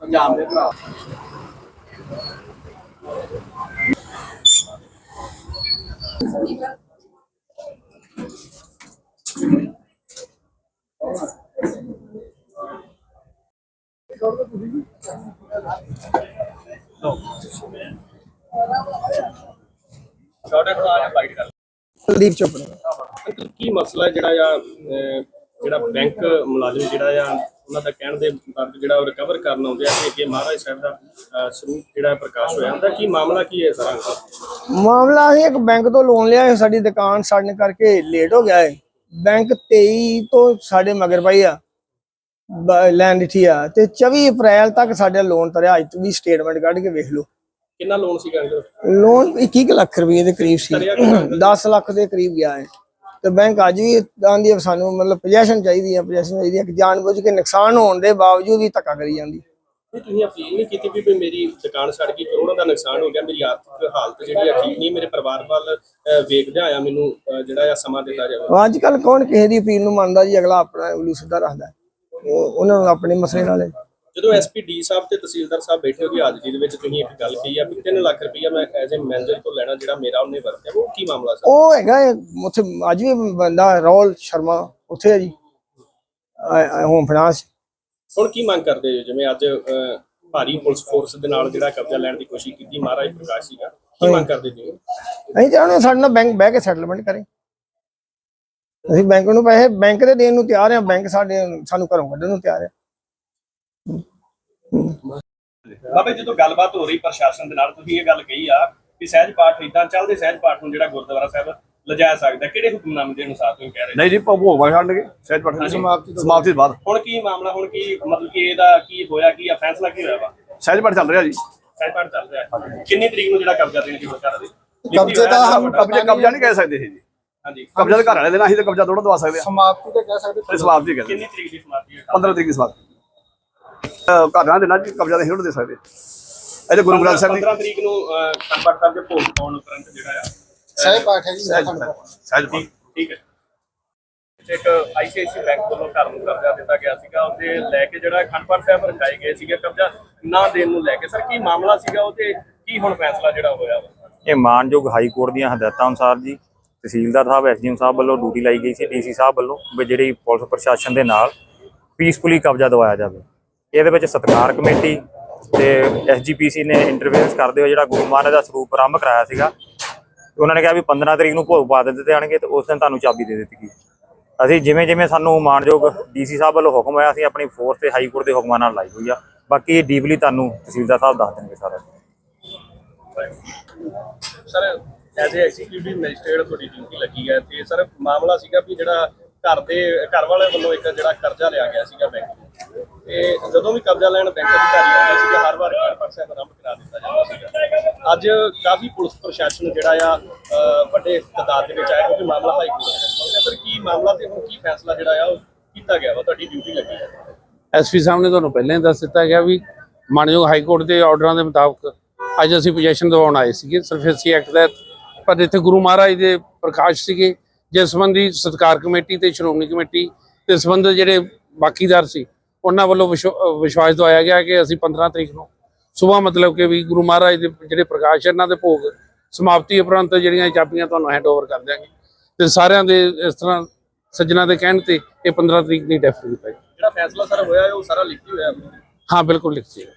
ਪੰਜਾਬ ਦੇ ਭਰਾ Thank you. Kuldeep Chopra. Uncle, ਕੀ ਮਸਲਾ ਹੈ ਜਿਹੜਾ ਆ ਅਹ, ਜਿਹੜਾ ਬੈਂਕ ਮੁਲਾਜ਼ਮ ਜਿਹੜਾ ਆ ਉਹਨਾਂ ਦਾ ਕਹਿਣ ਦੇ ਮੁਤਾਬਕ ਜਿਹੜਾ ਉਹ ਰਿਕਵਰ ਕਰਨ ਆਉਂਦੇ ਆ ਕਿ ਅੱਗੇ ਮਹਾਰਾਜ ਸਾਹਿਬ ਦਾ ਅਹ, ਸਰੂਪ ਜਿਹੜਾ ਪ੍ਰਕਾਸ਼ ਹੋਇਆ। ਉਹਦਾ ਕੀ ਮਾਮਲਾ ਕੀ ਹੈ ਸਾਰਾ ਅੰਕਲ? ਮਾਮਲਾ ਹੈ ਇੱਕ ਬੈਂਕ ਤੋਂ ਲੋਨ ਲਿਆ ਸਾਡੀ ਦੁਕਾਨ ਸੜਨ ਕਰਕੇ ਲੇਟ ਹੋ ਗਿਆ ਹੈ। ਬੈਂਕ 23 ਤੋਂ ਸਾਡੇ ਮਗਰ ਪਈ ਆ। ਲੈਣ ਦਿੱਤੀ ਆ। ਤੇ 24 ਅਪ੍ਰੈਲ ਤੱਕ ਸਾਡੇ ਲੋਨ ਤਰਿਆ ਅੱਜ ਵੀ ਸਟੇਟਮੈਂਟ ਕੱਢ ਕੇ ਵੇਖ ਲਓ। ਕਿੰਨਾ ਲੋਨ ਸੀਗਾ ਅੰਕਲ ਲੋਨ 21 ਕੁ ਲੱਖ ਰੁਪਏ ਦੇ ਕਰੀਬ ਸੀ। ਤਰਿਆ ਕਿੰਨਾ? 10 ਲੱਖ ਦੇ ਕਰੀਬ ਗਿਆ ਹੈ ਤੇ ਬੈਂਕ ਅੱਜ ਵੀ ਆਂਦੀ ਹੈ ਸਾਨੂੰ ਮਤਲਬ ਪੋਜੀਸ਼ਨ ਚਾਹੀਦੀ ਹੈ ਪੋਜੀਸ਼ਨ ਚਾਹੀਦੀ ਹੈ ਕਿ ਜਾਣਬੁੱਝ ਕੇ ਨੁਕਸਾਨ ਹੋਣ ਦੇ ਬਾਵਜੂਦ ਵੀ ਧੱਕਾ ਕਰੀ ਜਾਂਦੀ। ਤੁਸੀਂ ਅਪੀਲ ਨਹੀਂ ਕੀਤੀ ਵੀ ਮੇਰੀ ਦੁਕਾਨ ਸੜ ਗਈ ਕਰੋੜਾਂ ਦਾ ਨੁਕਸਾਨ ਹੋ ਗਿਆ ਮੇਰੀ ਆਰਥਿਕ ਹਾਲਤ ਜਿਹੜੀ ਆ ਠੀਕ ਨਹੀਂ ਮੇਰੇ ਪਰਿਵਾਰ ਵੱਲ ਆਇਆ ਮੈਨੂੰ ਜਿਹੜਾ ਆ ਸਮਾਂ ਦਿੱਤਾ ਜਾਵੇ। ਅੱਜ ਕੱਲ ਕੌਣ ਕਿਸੇ ਦੀ ਅਪੀਲ ਨੂੰ ਮੰਨਦਾ ਜੀ ਅਗਲਾ ਆਪਣਾ ਉਲੂ ਸਿੱਧਾ ਰੱਖਦਾ। ਹੈ। ਉਹ ਉਹਨਾਂ ਨੂੰ ਆਪਣੇ ਮਸਲੇ ਨਾਲੇ ਜਦੋਂ ਐਸਪੀ ਸਾਹਿਬ ਤੇ ਤਹਿਸੀਲਦਾਰ ਸਾਹਿਬ ਬੈਠੇ ਉਹਦੀ ਹਾਜ਼ਰੀ ਦੇ ਵਿੱਚ ਤੁਸੀਂ ਇੱਕ ਗੱਲ ਕਹੀ ਆ ਵੀ 3 ਲੱਖ ਰੁਪਈਆ ਮੈਂ ਐਜ਼ ਅ ਮੈਨੇਜਰ ਤੋਂ ਲੈਣਾ ਜਿਹੜਾ ਮੇਰਾ ਉਹਨੇ ਵਰਤਿਆ ਉਹ ਕੀ ਮਾਮਲਾ ਸਰ ਉਹ ਹੈਗਾ ਹੈ, ਉੱਥੇ ਅੱਜ ਵੀ ਬੰਦਾ ਰੌਲ ਸ਼ਰਮਾ ਉੱਥੇ ਹੈ ਜੀ। ਹੋਮ ਫਾਈਨਾਂਸ ਹੁਣ ਕੀ ਮੰਗ ਕਰਦੇ ਹੋ ਜਿਵੇਂ ਅੱਜ ਭਾਰੀ ਪੁਲਿਸ ਫੋਰਸ ਦੇ ਨਾਲ ਜਿਹੜਾ ਕਬਜ਼ਾ ਲੈਣ ਦੀ ਕੋਸ਼ਿਸ਼ ਕੀਤੀ ਮਹਾਰਾਜ ਪ੍ਰਕਾਸ਼ ਸੀਗਾ ਕੀ ਮੰਗ ਕਰਦੇ ਜੀ? ਅਸੀਂ ਚਾਹੁੰਦੇ ਹਾਂ ਸਾਡੇ ਨਾਲ ਬੈਂਕ ਬਹਿ ਕੇ ਸੈਟਲਮੈਂਟ ਕਰੇ। ਅਸੀਂ ਬੈਂਕ ਨੂੰ ਪੈਸੇ ਬੈਂਕ ਦੇ ਦੇਣ ਨੂੰ ਤਿਆਰ ਹਾਂ ਬੈਂਕ ਸਾਡੇ ਸਾਨੂੰ ਘਰੋਂ ਕੱਢਣ ਨੂੰ ਤਿਆਰ ਹੈ। ਬਾਬੇ ਜਦੋਂ ਗੱਲਬਾਤ ਹੋ ਰਹੀ ਪ੍ਰਸ਼ਾਸਨ ਦੇ ਨਾਲ ਤੁਸੀਂ ਇਹ ਗੱਲ ਕਹੀ ਆ ਕਿ ਸਹਿਜ ਪਾਠ ਇਦਾਂ ਚੱਲਦੇ ਸਹਿਜ ਪਾਠ ਨੂੰ ਜਿਹੜਾ ਗੁਰਦੁਆਰਾ ਸਾਹਿਬ ਲਿਜਾਇਆ ਸਕਦਾ ਕਿਹੜੇ ਹੁਕਮਨਾਮੇ ਦੇ ਅਨੁਸਾਰ ਤੁਸੀਂ ਕਹਿ ਰਹੇ ਨਹੀਂ ਜੀ ਭੋਗ ਵਾ ਛੱਡਣਗੇ ਸਹਿਜ ਪਾਠ ਦੀ ਸਮਾਪਤੀ ਸਮਾਪਤੀ ਤੋਂ ਬਾਅਦ। ਹੁਣ ਕੀ ਮਾਮਲਾ ਹੁਣ ਕੀ ਮਤਲਬ ਕਿ ਇਹਦਾ ਕੀ ਹੋਇਆ ਕੀ ਆ ਫੈਸਲਾ ਕੀ ਹੋਇਆ ਵਾ? ਸਹਿਜ ਪਾਠ ਚੱਲ ਰਿਹਾ ਜੀ। ਸਹਿਜ ਪਾਠ ਚੱਲ ਰਿਹਾ। ਕਿੰਨੀ ਤਰੀਕ ਨੂੰ ਜਿਹੜਾ ਕਬਜ਼ਾ ਦੇਣ ਦੀ ਘਰ ਦੇ ਕਬਜ਼ੇ ਦਾ ਹਮ ਕਬਜ਼ਾ ਕਬਜ਼ਾ ਨਹੀਂ ਕਹਿ ਸਕਦੇ ਜੀ। ਹਾਂਜੀ। ਕਬਜ਼ਾ ਤਾਂ ਘਰ ਵਾਲੇ ਦੇਣਾ ਅਸੀਂ ਤਾਂ ਕਬਜ਼ਾ ਥੋੜਾ ਦਵਾ ਸਕਦੇ ਸਮਾਪਤੀ ਤੇ ਕਹਿ ਸਕਦੇ ਹਾਂ ਸਮਾਪਤੀ ਕਹਿੰਦੇ ਕਿੰਨੀ ਤਰੀਕ ਦੀ ਸਮਾਪਤੀ ਹੈ? 15 ਤਰੀਕ ਦੀ ਸਮਾਪਤੀ। ਅਹ ਘਰ ਵਾਲੇ ਦੇਣਾ ਜੀ ਕਬਜ਼ਾ ਤਾਂ ਅਸੀਂ ਥੋੜਾ ਦੇ ਸਕਦੇ। ਇਹਦੇ ਗੁਰੂ ਗ੍ਰੰਥ ਸਾਹਿਬ ਦੀ 15 ਤਰੀਕ ਨੂੰ ਸਾਹਿਬ ਦੇ ਭੋਗ ਪਾਉਣ ਉਪਰੰਤ ਜਿਹੜਾ ਆ। ਸਹਿ ਪਾਠ ਹੈ ਜੀ ਸਹਿਜ ਸਹਿਜ ਪਾਠ। ਠੀਕ ਹੈ। ਇੱਕ ਆਈਸੀਆਈਸੀ ਬੈਂਕ ਵੱਲੋਂ ਘਰ ਨੂੰ ਕਬਜ਼ਾ ਦਿੱਤਾ ਗਿਆ ਸੀਗਾ। ਉਹਦੇ ਲੈ ਕੇ ਜਿਹੜਾ ਖੰਡਪੜ ਸਾਹਿਬ ਰਖਾਏ ਗਏ ਸੀਗੇ ਕਬਜ਼ਾ ਨਾ ਦੇਣ ਨੂੰ ਲੈ ਕੇ। ਸਰ ਕੀ ਮਾਮਲਾ ਸੀਗਾ? ਉਹ ਤੇ ਕੀ ਹੁਣ ਫੈਸਲਾ ਜਿਹੜਾ ਹੋਇਆ? ਵਾ ਇਹ ਮਾਨਯੋਗ ਹਾਈ ਕੋਰਟ ਦੀਆਂ ਹਦਾਇਤਾਂ ਅਨੁਸਾਰ ਜੀ ਤਹਿਸੀਲਦਾਰ ਸਾਹਿਬ, ਐਸਡੀਐਮ ਸਾਹਿਬ ਵੱਲੋਂ ਡਿਊਟੀ ਲਾਈ ਗਈ ਸੀ, ਡੀਸੀ ਸਾਹਿਬ ਵੱਲੋਂ ਵੀ ਜਿਹੜੀ ਪੁਲਿਸ ਪ੍ਰਸ਼ਾਸਨ ਦੇ ਨਾਲ ਪੀਸਫੁਲੀ ਕਬਜ਼ਾ ਦਵਾਇਆ ਜਾਵੇ। ਇਹਦੇ ਵਿੱਚ ਸਤਕਾਰ ਕਮੇਟੀ ਤੇ ਐਸਜੀਪੀਸੀ ਨੇ ਇੰਟਰਵੈਂਸ ਕਰਦੇ ਹੋਏ ਜਿਹੜਾ ਗੁਰੂ ਮਹਾਰਾਜ ਦਾ ਸਰੂਪ ਆਰੰਭ ਕਰਾਇਆ ਸੀਗਾ, ਤੇ ਉਹਨਾਂ ਨੇ ਕਿਹਾ ਵੀ 15 ਤਰੀਕ ਨੂੰ ਭੋਗ ਪਾ ਦਿੱਤੇ ਜਾਣਗੇ ਤੇ ਉਸ ਦਿਨ ਤੁਹਾਨੂੰ ਚਾਬੀ ਦੇ ਦਿੱਤੀ ਗਈ। ਅਸੀਂ ਜਿਵੇਂ ਜਿਵੇਂ ਸਾਨੂੰ ਮਾਨਯੋਗ ਡੀਸੀ ਸਾਹਿਬ ਵੱਲੋਂ ਹੁਕਮ ਆਇਆ ਅਸੀਂ ਆਪਣੀ ਫੋਰਸ ਤੇ ਹਾਈ ਕੋਰਟ ਦੇ ਹੁਕਮਾਂ ਨਾਲ ਲਾਈ ਹੋਈ ਆ। ਬਾਕੀ ਡੀਪਲੀ ਤੁਹਾਨੂੰ ਤਹਿਸੀਲਦਾਰ ਸਾਹਿਬ ਦੱਸ ਦੇਣਗੇ ਸਾਰਾ sir as a executive magistrate ਤੁਹਾਡੀ ਡਿਊਟੀ ਲੱਗੀ ਹੈ ਤੇ ਸਰ ਮਾਮਲਾ ਸੀਗਾ ਵੀ ਜਿਹੜਾ ਘਰ ਦੇ ਘਰ ਵਾਲੇ ਵੱਲੋਂ ਇੱਕ ਜਿਹੜਾ ਕਰਜ਼ਾ ਲਿਆ ਗਿਆ ਸੀਗਾ ਬੈਂਕ ਤੋਂ। ਤੇ ਜਦੋਂ ਵੀ ਕਬਜ਼ਾ ਲੈਣ ਬੈਂਕ ਅਧਿਕਾਰੀ ਆਉਂਦੇ ਸੀਗੇ ਹਰ ਵਾਰ 1% ਆਰੰਭ ਕਰਾ ਦਿੱਤਾ ਜਾਂਦਾ ਸੀਗਾ। ਅੱਜ ਕਾਫੀ ਪੁਲਿਸ ਪ੍ਰਸ਼ਾਸਨ ਜਿਹੜਾ ਆ ਵੱਡੇ ਤਦਾਦ ਦੇ ਵਿੱਚ ਆਇਆ ਕਿਉਂਕਿ ਮਾਮਲਾ ਹਾਈ ਕੋਰਟ ਦਾ ਹੈ। ਸਰ ਕੀ ਮਾਮਲਾ ਤੇ ਹੁਣ ਕੀ ਫੈਸਲਾ ਜਿਹੜਾ ਆ ਉਹ ਕੀਤਾ ਗਿਆ ਵਾ? ਤੁਹਾਡੀ ਡਿਊਟੀ ਲੱਗੀ ਹੈ ਐਸਪੀ ਸਾਹਿਬ ਨੇ ਤੁਹਾਨੂੰ ਪਹਿਲਾਂ ਹੀ ਦੱਸ ਦਿੱਤਾ ਗਿਆ ਵੀ ਮਾਨਯੋਗ ਹਾਈ ਕੋਰਟ ਦੇ ਆਰਡਰਾਂ ਦੇ ਮੁਤਾਬਕ ਅੱਜ ਅਸੀਂ ਪੋਜੀਸ਼ਨ ਦਿਵਾਉਣ ਆਏ ਸੀਗੇ। ਸਰਫੇਸੀ ਐਕਟ ਦਾ ਪਰ ਇੱਥੇ ਗੁਰੂ ਮਹਾਰਾਜ ਦੇ ਪ੍ਰਕਾਸ਼ ਸੀਗੇ ਜਿਸ ਸੰਬੰਧੀ ਸਤਕਾਰ ਕਮੇਟੀ ਤੇ ਸ਼੍ਰੋਮਣੀ ਕਮੇਟੀ ਤੇ ਸੰਬੰਧਿਤ ਜਿਹੜੇ ਬਾਕੀਦਾਰ ਸੀ ਉਹਨਾਂ ਵੱਲੋਂ ਵਿਸ਼ਵਾਸ ਦਵਾਇਆ ਗਿਆ ਕਿ ਅਸੀਂ 15 ਤਰੀਕ ਨੂੰ ਸਵੇਰ ਮਤਲਬ ਕਿ ਵੀ ਗੁਰੂ ਮਹਾਰਾਜ ਦੇ ਜਿਹੜੇ ਪ੍ਰਕਾਸ਼ ਇਹਨਾਂ ਦੇ ਭੋਗ ਸਮਾਪਤੀ ਉਪਰੰਤ ਜਿਹੜੀਆਂ ਚਾਬੀਆਂ ਤੁਹਾਨੂੰ ਹੈਂਡਓਵਰ ਕਰ ਦਿਆਂਗੇ। ਤੇ ਸਾਰਿਆਂ ਦੇ ਇਸ ਤਰ੍ਹਾਂ ਸੱਜਣਾ ਦੇ ਕਹਿਣ ਤੇ ਇਹ 15 ਤਰੀਕ ਦੀ ਡੈਫਰ ਕੀਤਾ ਗਿਆ ਜਿਹੜਾ ਫੈਸਲਾ ਸਰ ਹੋਇਆ ਉਹ ਸਾਰਾ ਲਿਖੀ ਹੋਇਆ? ਹੈ ਬਿਲਕੁਲ ਲਿਖੀ ਹੈ